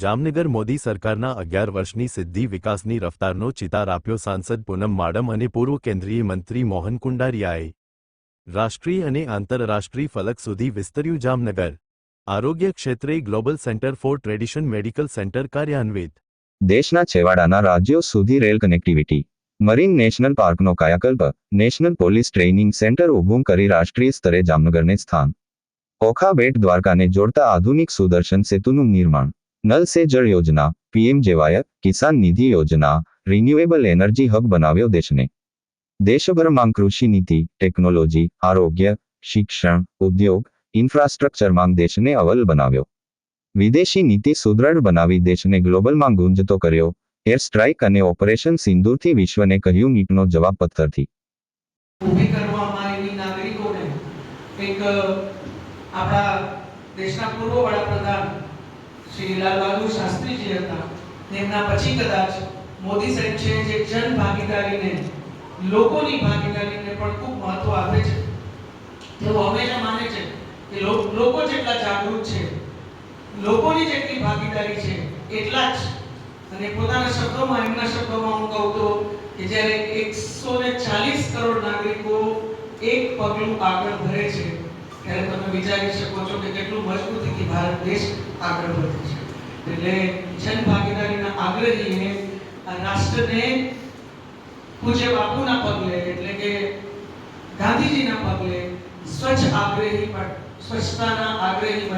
જામનગર મોદી સરકારના અગિયાર વર્ષની સિદ્ધિ વિકાસની રફતારનો ચિતાર આપ્યો સાંસદ પૂનમ માડમ અને પૂર્વ કેન્દ્રીય મંત્રી મોહન કુંડારિયાએ. રાષ્ટ્રીય અને આંતરરાષ્ટ્રીય ફલક સુધી વિસ્તર્યું જામનગર. આરોગ્ય ક્ષેત્રે global centre for tradition medical centre કાર્યાન્વિત. દેશના છેવાડાના રાજ્યો સુધી રેલ કનેક્ટિવિટી. મરીન નેશનલ પાર્કનો કાયાકલ્પ, નેશનલ પોલીસ ટ્રેનિંગ સેન્ટર ઊભું કરી રાષ્ટ્રીય સ્તરે જામનગરને સ્થાન. ઓખા બેટ દ્વારકાને જોડતા આધુનિક સુદર્શન સેતુનું નિર્માણ. નલ સે જળ યોજના, પીએમ જેવાય, કિસાન નિધિ યોજના રિન્યુએબલ એનર્જી હબ બનાવ્યો દેશને. દેશભરમાં કૃષિ નીતિ ટેકનોલોજી આરોગ્ય, શિક્ષણ, ઉદ્યોગ ઇન્ફ્રાસ્ટ્રક્ચરમાં દેશને અવલ બનાવ્યો. વિદેશી નીતિ સુદૃઢ બનાવી દેશને ગ્લોબલમાં ગુંજતો કર્યો. એર સ્ટ્રાઇક અને ઓપરેશન સિંદૂરથી વિશ્વને કહ્યું નીટનો જવાબ પથ્થરથી. આપણા દેશના પૂર્વ વડાપ્રધાન શ્રી લાલ બહાદુર શાસ્ત્રીજી હતા. તેમના પછી કદાચ મોદી સાહેબ છે જે જન ભાગીદારીને, લોકોની ભાગીદારીને પણ ખૂબ મહત્વ આપે છે. તેઓ હંમેશા માને છે કે લોકો જેટલા જાગૃત છે, લોકોની જેટલી ભાગીદારી છે, એટલા જ. અને પોતાના શબ્દોમાં, એમના શબ્દોમાં હું કહું તો કે જ્યારે એકસો ને ચાલીસ કરોડ નાગરિકો એક પગલું આગળ ભરે છે ત્યારે તમે વિચારી શકો છો કે કેટલું મજબૂતીથી ભારત દેશ આગળ વધે છે. એટલે જન ભાગીદારીના આગ્રહીએ આ રાષ્ટ્રને પૂજ્ય બાપુના પગલે એટલે કે ગાંધીજીના પગલે સ્વચ્છ આગ્રહી પણ સ્વચ્છતાના આગ્રહી